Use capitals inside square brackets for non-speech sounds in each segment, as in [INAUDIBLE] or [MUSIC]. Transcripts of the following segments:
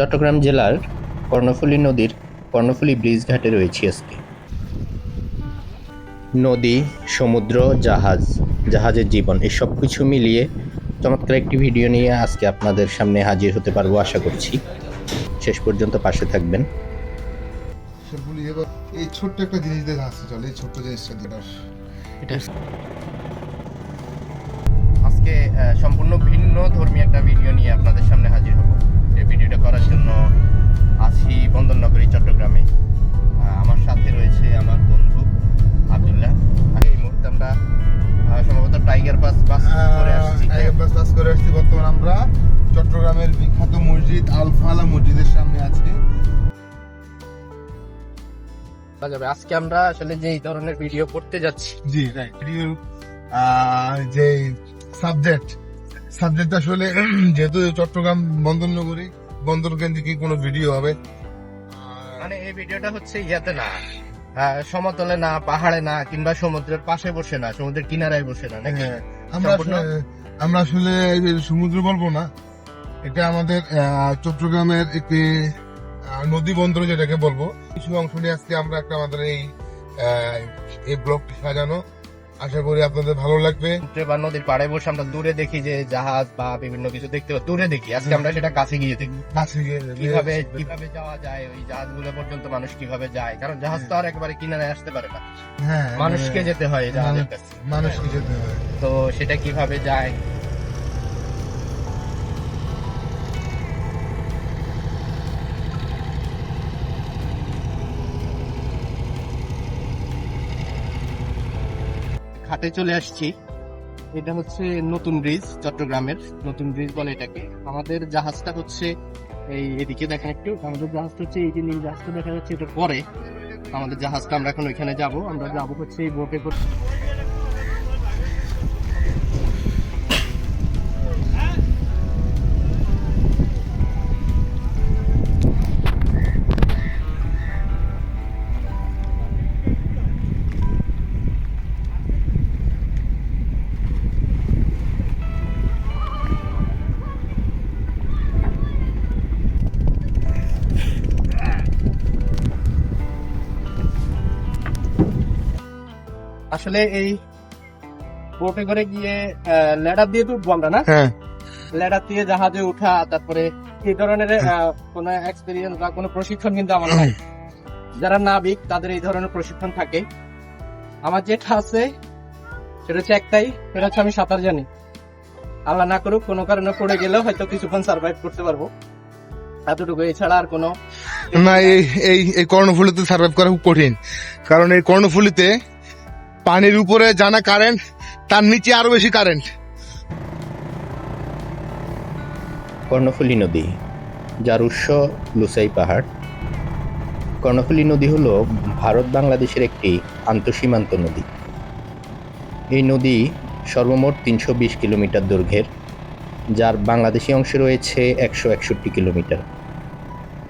চট্টগ্রাম জেলার কর্ণফুলী নদীর কর্ণফুলী ব্রিজ ঘাটে রয়েছি আজকে। নদী সমুদ্র জাহাজ জাহাজের জীবন এই সব কিছু মিলিয়ে চমৎকার একটি ভিডিও নিয়ে আজকে আপনাদের সামনে হাজির হতে পারব আশা করছি। শেষ পর্যন্ত পাশে থাকবেন। এই ছোট্ট একটা জিনিস দেখে আসতে চলে এই ছোট্ট জিনিসটা দিন এটা আজকে সম্পূর্ণ ভিন্ন ধর্মী একটা ভিডিও নিয়ে আপনাদের সামনে হাজির হব। এই ভিডিওটা করার জন্য আছি বন্দরনগরী চট্টগ্রামে। আমার সাথে রয়েছে আমার বন্ধু আব্দুল্লাহ। আর এই মুহূর্তে আমরা সম্ভবত টাইগার পাস বাস করে আসছি। তাই না? বাস বাস করে আসছি। বর্তমান আমরা চট্টগ্রামের বিখ্যাত মসজিদ আলফালা মসজিদের সামনে আছি। যাবে। আজকে আমরা আসলে যে ধরনের ভিডিও করতে যাচ্ছি জি রাইট যে সাবজেক্ট সাবজেক্ট আসলে [CLEARS THROAT] যেহেতু চট্টগ্রাম বন্দর নগরী বন্দর কেন্দ্রিক কোনো ভিডিও হবে? মানে এই ভিডিওটা হচ্ছে ইয়াতে না আহ, সমতলে না পাহাড়ে না কিংবা সমুদ্রের পাশে বসে না সমুদ্রের কিনারায় বসে না হ্যাঁ, আমরা আসলে- আমরা আসলে সমুদ্র বলব না এটা আমাদের চট্টগ্রামের একটি নদী বন্দর যেটাকে বলব। কিছু অংশ নিয়ে আজকে আমরা একটা আমাদের এই এই ব্লগটি সাজানো। আশা করি আপনাদের ভালো লাগবে। সমুদ্রে বা নদীর পাড়ে বসে আমরা দূরে দেখি যে জাহাজ বা বিভিন্ন কিছু দেখতে পাই দূরে দেখি। আজকে আমরা সেটা কাছে গিয়ে দেখি। কাছে গিয়ে কীভাবে কীভাবে যাওয়া যায় ওই জাহাজগুলো পর্যন্ত মানুষ কীভাবে যায়? কারণ জাহাজ তো আর একবারে কিনারে আসতে পারে না। হ্যাঁ মানুষকে যেতে হয় জাহাজের কাছে। মানুষকে যেতে হয়। তো সেটা কীভাবে যায়? ঘাটে চলে আসছি। এটা হচ্ছে নতুন ব্রিজ চট্টগ্রামের নতুন ব্রিজ বলে এটাকে। আমাদের জাহাজটা হচ্ছে এই এদিকে দেখা একটু। আমাদের জাহাজটা হচ্ছে এই যে নীল জাহাজটা দেখা যাচ্ছে, এটা পরে। আমাদের জাহাজটা আমরা এখন ওইখানে যাব। আমরা যাব হচ্ছে এই বোটে করে। আসলে এই বোটে করে গিয়ে লেডার দিয়ে তো উঠবো আমরা না? হ্যাঁ। লেডার দিয়ে জাহাজে উঠা তারপরে এই ধরনের আহ, কোনো এক্সপিরিয়েন্স বা কোনো প্রশিক্ষণ কিন্তু আমার নাই। যারা নাবিক তাদের এই ধরনের প্রশিক্ষণ থাকে। আমার যেটা আছে সেটা হচ্ছে একটাই সেটা হচ্ছে আমি সাঁতার জানি। আল্লাহ না করুক কোনো কারণে পড়ে গেলেও হয়তো কিছুক্ষণ সার্ভাইভ করতে পারব। এতটুকু। এছাড়া আর কোনো না এই এই এই কর্ণফুলিতে সার্ভাইভ করা খুব কঠিন। কারণ এই কর্ণফুলিতে পানির উপরে জানা কারেন্ট তার নিচে আরও বেশি কারেন্ট কর্ণফুলী নদী, যার উৎস লুসাই পাহাড়। কর্ণফুলী নদী হল ভারত বাংলাদেশের একটি আন্তঃসীমান্ত নদী। এই নদী সর্বমোট তিনশো বিশ কিলোমিটার দৈর্ঘ্যের, যার বাংলাদেশি অংশে রয়েছে একশো একষট্টি কিলোমিটার।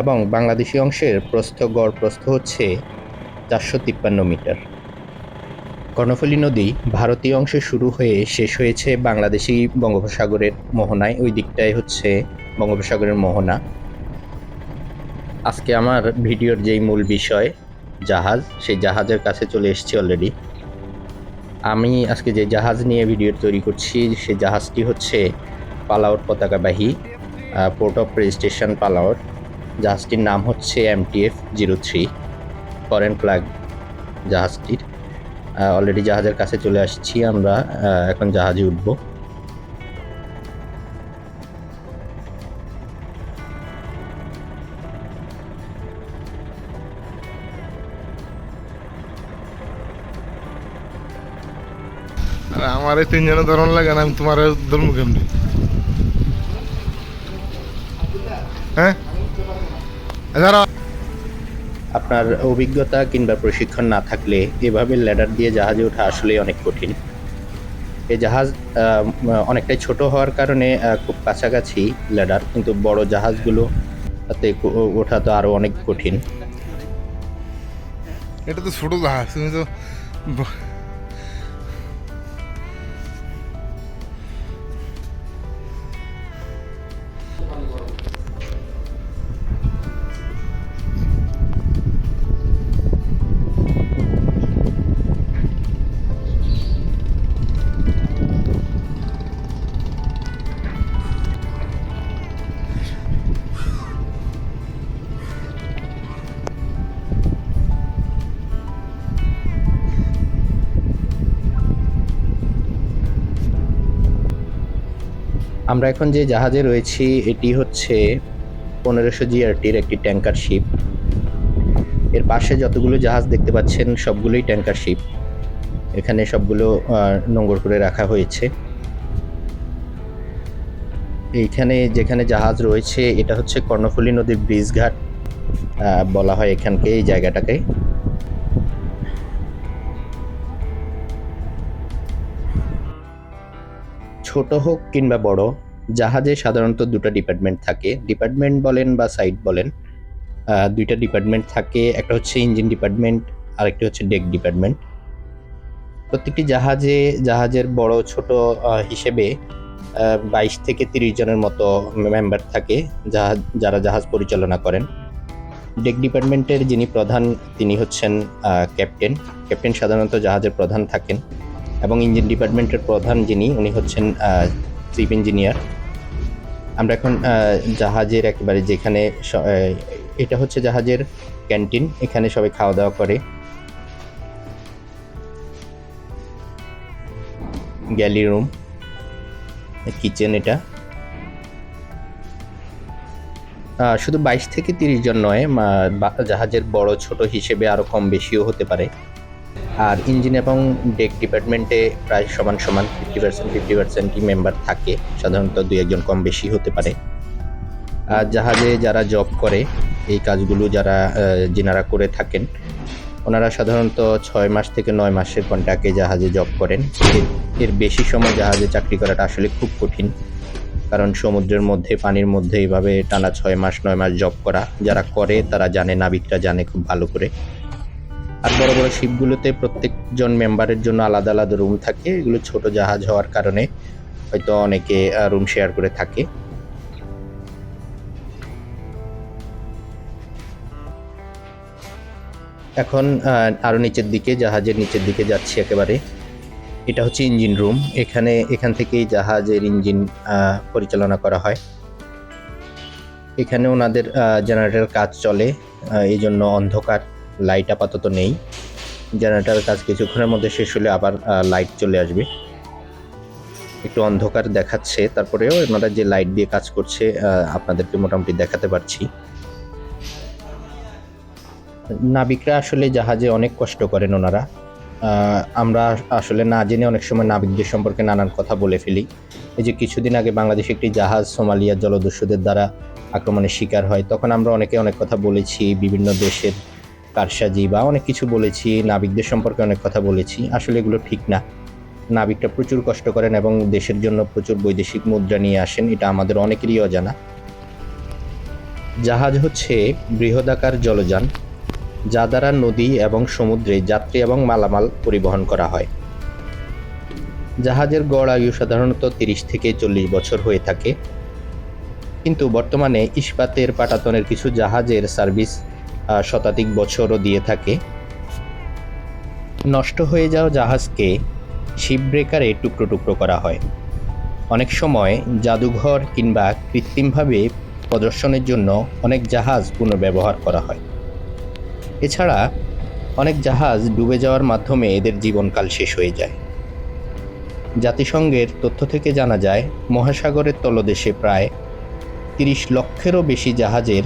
এবং বাংলাদেশি অংশের প্রস্থ গড় প্রস্থ হচ্ছে চারশো তিপ্পান্ন মিটার। কর্ণফুলী নদী ভারতীয় অংশে শুরু হয়ে শেষ হয়েছে বাংলাদেশি বঙ্গোপসাগরের মোহনায়। ওই দিকটায় হচ্ছে বঙ্গোপসাগরের মোহনা। আজকে আমার ভিডিওর যেই মূল বিষয়, জাহাজ, সেই জাহাজের কাছে চলে এসেছি অলরেডি আমি আজকে যে জাহাজ নিয়ে ভিডিও তৈরি করছি সেই জাহাজটি হচ্ছে পালাওর পতাকাবাহী পোর্ট অফ রেজিস্ট্রেশন পালাওর। জাহাজটির নাম হচ্ছে MTF zero three foreign flag জাহাজটির। Already জাহাজের কাছে চলে আসছি আমরা এখন জাহাজে উঠবো। আমার এই তিনজনের ধরন লাগে না, আমি তোমার ধর্ম কেমনি? হ্যাঁ? আপনার অভিজ্ঞতা কিংবা প্রশিক্ষণ না থাকলে এভাবে ল্যাডার দিয়ে জাহাজে ওঠা আসলেই অনেক কঠিন। এই জাহাজ অনেকটাই ছোট হওয়ার কারণে খুব কাছাকাছি ল্যাডার কিন্তু বড় জাহাজগুলো তাতে ওঠা তো আরও অনেক কঠিন। এটা তো ছোট জাহাজ, তুমি তো আমরা এখন যে জাহাজে রয়েছি, এটি হচ্ছে পনেরোশো জিআরটির একটি ট্যাঙ্কার শিপ। এর পাশে যতগুলো জাহাজ দেখতে পাচ্ছেন, সবগুলোই ট্যাঙ্কার শিপ। এখানে সবগুলো নোঙর করে রাখা হয়েছে। এইখানে যেখানে জাহাজ রয়েছে, এটা হচ্ছে কর্ণফুলী নদীর ব্রিজ ঘাট বলা হয় এখানকে, এই জায়গাটাকে। ছোট হোক কিংবা বড়, জাহাজে সাধারণত দুটো ডিপার্টমেন্ট থাকে। ডিপার্টমেন্ট বলেন বা সাইট বলেন দুইটা ডিপার্টমেন্ট থাকে। একটা হচ্ছে ইঞ্জিন ডিপার্টমেন্ট, আরেকটি হচ্ছে ডেক ডিপার্টমেন্ট। প্রত্যেকটি জাহাজে, জাহাজের বড়, ছোট হিসেবে বাইশ থেকে তিরিশ জনের মতো মেম্বার থাকে জাহাজ যারা জাহাজ পরিচালনা করেন। ডেক ডিপার্টমেন্টের যিনি প্রধান, তিনি হচ্ছেন ক্যাপ্টেন। ক্যাপ্টেন সাধারণত জাহাজের প্রধান থাকেন। এবং ইঞ্জিন ডিপার্টমেন্টের প্রধান যিনি, উনি হচ্ছেন চিফ ইঞ্জিনিয়ার। আমরা এখন জাহাজের একেবারে যেখানে এটা হচ্ছে জাহাজের ক্যান্টিন, এখানে সবাই খাওয়া দাওয়া করে। গ্যালি রুম, কিচেন এটা। শুধু বাইশ থেকে তিরিশ জন নয় জাহাজের বড়, ছোট হিসেবে আরও কম বেশিও হতে পারে। আর ইঞ্জিন এবং ডেক ডিপার্টমেন্টে প্রায় সমান সমান ফিফটি পার্সেন্ট ফিফটি পার্সেন্টই মেম্বার থাকে। সাধারণত দুই একজন কম বেশি হতে পারে। আর জাহাজে যারা জব করে, এই কাজগুলো যারা যিনারা করে থাকেন, ওনারা সাধারণত ছয় মাস থেকে নয় মাসের কন্ট্রাক্টে জাহাজে জব করেন। এর বেশি সময় জাহাজে চাকরি করাটা আসলে খুব কঠিন। কারণ সমুদ্রের মধ্যে, পানির মধ্যে এইভাবে টানা ছয় মাস, নয় মাস জব করা, যারা করে তারা জানে, নাবিকরা জানে খুব ভালো করে। আর বড় বড় শিপগুলোতে প্রত্যেকজন মেম্বারের জন্য আলাদা আলাদা রুম থাকে। এগুলো ছোট জাহাজ হওয়ার কারণে হয়তো অনেকে রুম শেয়ার করে থাকে। এখন আরও নিচের দিকে, জাহাজের নিচের দিকে যাচ্ছি একেবারে। এটা হচ্ছে ইঞ্জিন রুম এখানে, এখান থেকেই জাহাজের ইঞ্জিন পরিচালনা করা হয়। এখানে ওনাদের জেনারেটর কাজ চলে এই জন্য অন্ধকার। লাইট আপাতত নেই। জেনারেটর কাজ কিছুক্ষণের মধ্যে শেষ হলে আবার লাইট চলে আসবে। একটু অন্ধকার দেখাচ্ছে, তারপরেও ওনারা যে লাইট দিয়ে কাজ করছে আপনাদেরকে মোটামুটি দেখাতে পারছি। নাবিকরা আসলে জাহাজে অনেক কষ্ট করেন ওনারা। আমরা আসলে না জেনে অনেক সময় নাবিকদের সম্পর্কে নানান কথা বলে ফেলি। এই যে কিছুদিন আগে বাংলাদেশে একটি জাহাজ সোমালিয়া জলদস্যুদের দ্বারা আক্রমণের শিকার হয়, তখন আমরা অনেকে অনেক কথা বলেছি, বিভিন্ন দেশের কারসাজি বা অনেক কিছু বলেছি, নাবিকদের সম্পর্কে অনেক কথা বলেছি, আসলে এগুলো ঠিক না। নাবিকটা প্রচুর কষ্ট করেন এবং দেশের জন্য প্রচুর বৈদেশিক মুদ্রা নিয়ে আসেন, এটা আমাদের অনেকেরই অজানা। জাহাজ হচ্ছে বৃহদাকার জলযান, যা দ্বারা নদী এবং সমুদ্রে যাত্রী এবং মালামাল পরিবহন করা হয়। জাহাজের গড় আয়ু সাধারণত তিরিশ থেকে চল্লিশ বছর হয়ে থাকে। কিন্তু বর্তমানে ইস্পাতের পাটাতনের কিছু জাহাজের সার্ভিস শতাধিক বছরও দিয়ে থাকে। নষ্ট হয়ে যাওয়া জাহাজকে শিপ ব্রেকারে টুকরো টুকরো করা হয়। অনেক সময় জাদুঘর কিংবা কৃত্রিমভাবে প্রদর্শনের জন্য অনেক জাহাজ পুনর্ব্যবহার করা হয়। এছাড়া অনেক জাহাজ ডুবে যাওয়ার মাধ্যমে এদের জীবনকাল শেষ হয়ে যায়। জাতিসংঘের তথ্য থেকে জানা যায়, মহাসাগরের তলদেশে প্রায় তিরিশ লক্ষেরও বেশি জাহাজের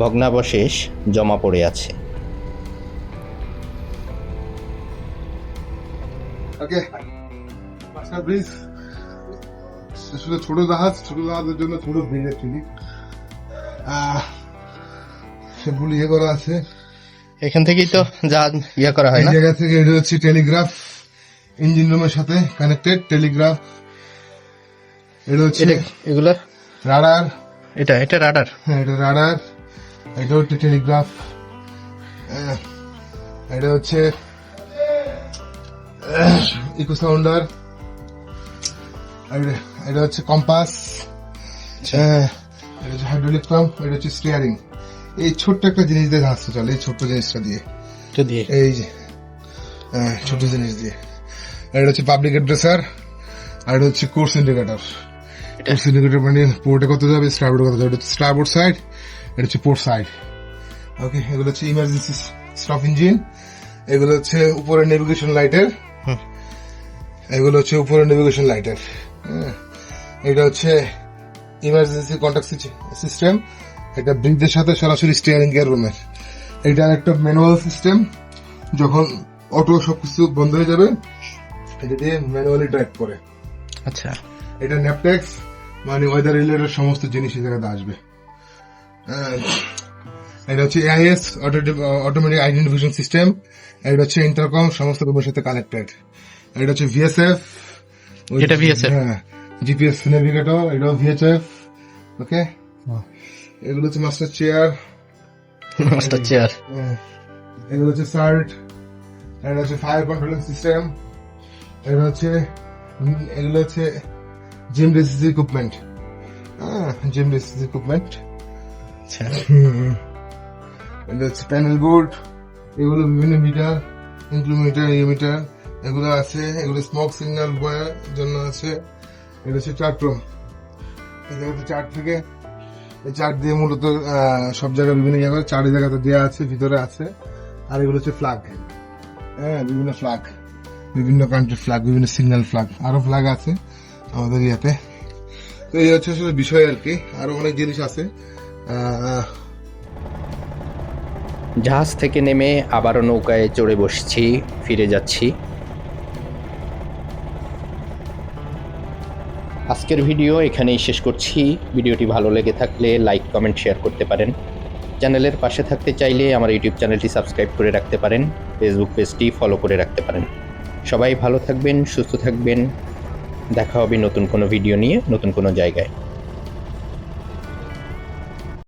ভগ্নাবশেষ জমা পড়ে আছে। ওকে। আচ্ছা আসলে ছোট জাহাজ ছোট জাহাজের জন্য ছোট ব্রিজ অ্যাকচুয়ালি সেগুলো ইয়ে করা আছে। এখান থেকেই তো জাহাজ ইয়ে করা এই জায়গা থেকে এটা হচ্ছে টেলিগ্রাফ ইঞ্জিন রুমের সাথে কানেক্টেড টেলিগ্রাফ। এটা হচ্ছে এগুলো? রাডার। এটা এটা রাডার। হ্যাঁ এটা রাডার। এটা হচ্ছে টেলিগ্রাফ এটা হচ্ছে ইকো সাউন্ডার এটা হচ্ছে কম্পাস এটা হচ্ছে হাইড্রোলিক পাম্প এটা হচ্ছে স্টিয়ারিং এই ছোট্ট একটা জিনিস দিয়ে ঘাসটা চলে এই ছোট্ট জিনিসটা দিয়ে। এই যে ছোট জিনিস দিয়ে। এটা হচ্ছে পাবলিক অ্যাড্রেসার আর এটা হচ্ছে কোর্স ইন্ডিকেটর কোর্স ইন্ডিকেটর মানে পোর্টে কত যাবে স্টারবোর্ডে কত যাবে স্টারবোর্ড সাইড এটা হচ্ছে পোর্ট সাইড ওকে এগুলো হচ্ছে ইমার্জেন্সি স্টপ ইঞ্জিন এগুলো হচ্ছে উপরে নেভিগেশন লাইটের। এগুলো হচ্ছে উপরে নেভিগেশন লাইটের হ্যাঁ এটা হচ্ছে ইমার্জেন্সি কন্ট্যাক্ট সিস্টেম এটা ব্রিজের সাথে সরাসরি স্টিয়ারিং গিয়ার রুমের এটা একটা ম্যানুয়াল সিস্টেম যখন অটো সবকিছু বন্ধ হয়ে যাবে এটা দিয়ে ম্যানুয়ালি ড্রাইভ করে। আচ্ছা। এটা ন্যাপটেক্স মানে ওয়েদার রিলেটেড সমস্ত জিনিস এখানে আসবে। এটা হচ্ছে এআইএস অটোমেটিক আইডেন্টিফিকেশন সিস্টেম এটা হচ্ছে ইন্টারকম সমস্ত রুমের সাথে কানেক্টেড এটা হচ্ছে ভিএসএফ এটা VSF? হ্যাঁ জিপিএস নেভিগেটর এটাও ভিএচএফ ওকে? এগুলো হচ্ছে মাস্টার চেয়ার মাস্টার চেয়ার এগুলো হচ্ছে সার্ট এটা হচ্ছে ফায়ার কন্ট্রোলিং সিস্টেম এটা হচ্ছে এগুলো হচ্ছে জিম রেসিস ইকুইপমেন্ট হ্যাঁ জিম রেসিস ইকুইপমেন্ট আচ্ছা। এটা হচ্ছে প্যানেল বোর্ড এগুলো বিভিন্ন মিটার ইনক্লুমিটার ইমিটার এগুলো আছে, এগুলো স্মোক সিগন্যাল বয়ের জন্য আছে। এটা হচ্ছে চার্ট রুম এই চার্ট থেকে, এই চার্ট দিয়ে মূলত সব জায়গায় বিভিন্ন জায়গায় চারি জায়গাতে দেওয়া আছে, ভিতরে আছে। আর এগুলো হচ্ছে ফ্ল্যাগ হ্যাঁ বিভিন্ন ফ্ল্যাগ বিভিন্ন কান্ট্রির ফ্ল্যাগ বিভিন্ন সিগন্যাল ফ্ল্যাগ আরও ফ্ল্যাগ আছে আমাদের ইয়াতে। তো এই হচ্ছে আসলে বিষয় আর কি। আরও অনেক জিনিস আছে। জাহাজ থেকে নেমে আবারও নৌকায় চড়ে বসছি, ফিরে যাচ্ছি। আজকের ভিডিও এখানেই শেষ করছি। ভিডিওটি ভালো লেগে থাকলে লাইক, কমেন্ট, শেয়ার করতে পারেন। চ্যানেলের পাশে থাকতে চাইলে আমার ইউটিউব চ্যানেলটি সাবস্ক্রাইব করে রাখতে পারেন, ফেসবুক পেজটি ফলো করে রাখতে পারেন। সবাই ভালো থাকবেন, সুস্থ থাকবেন। দেখা হবে নতুন কোনো ভিডিও নিয়ে নতুন কোনো জায়গায়।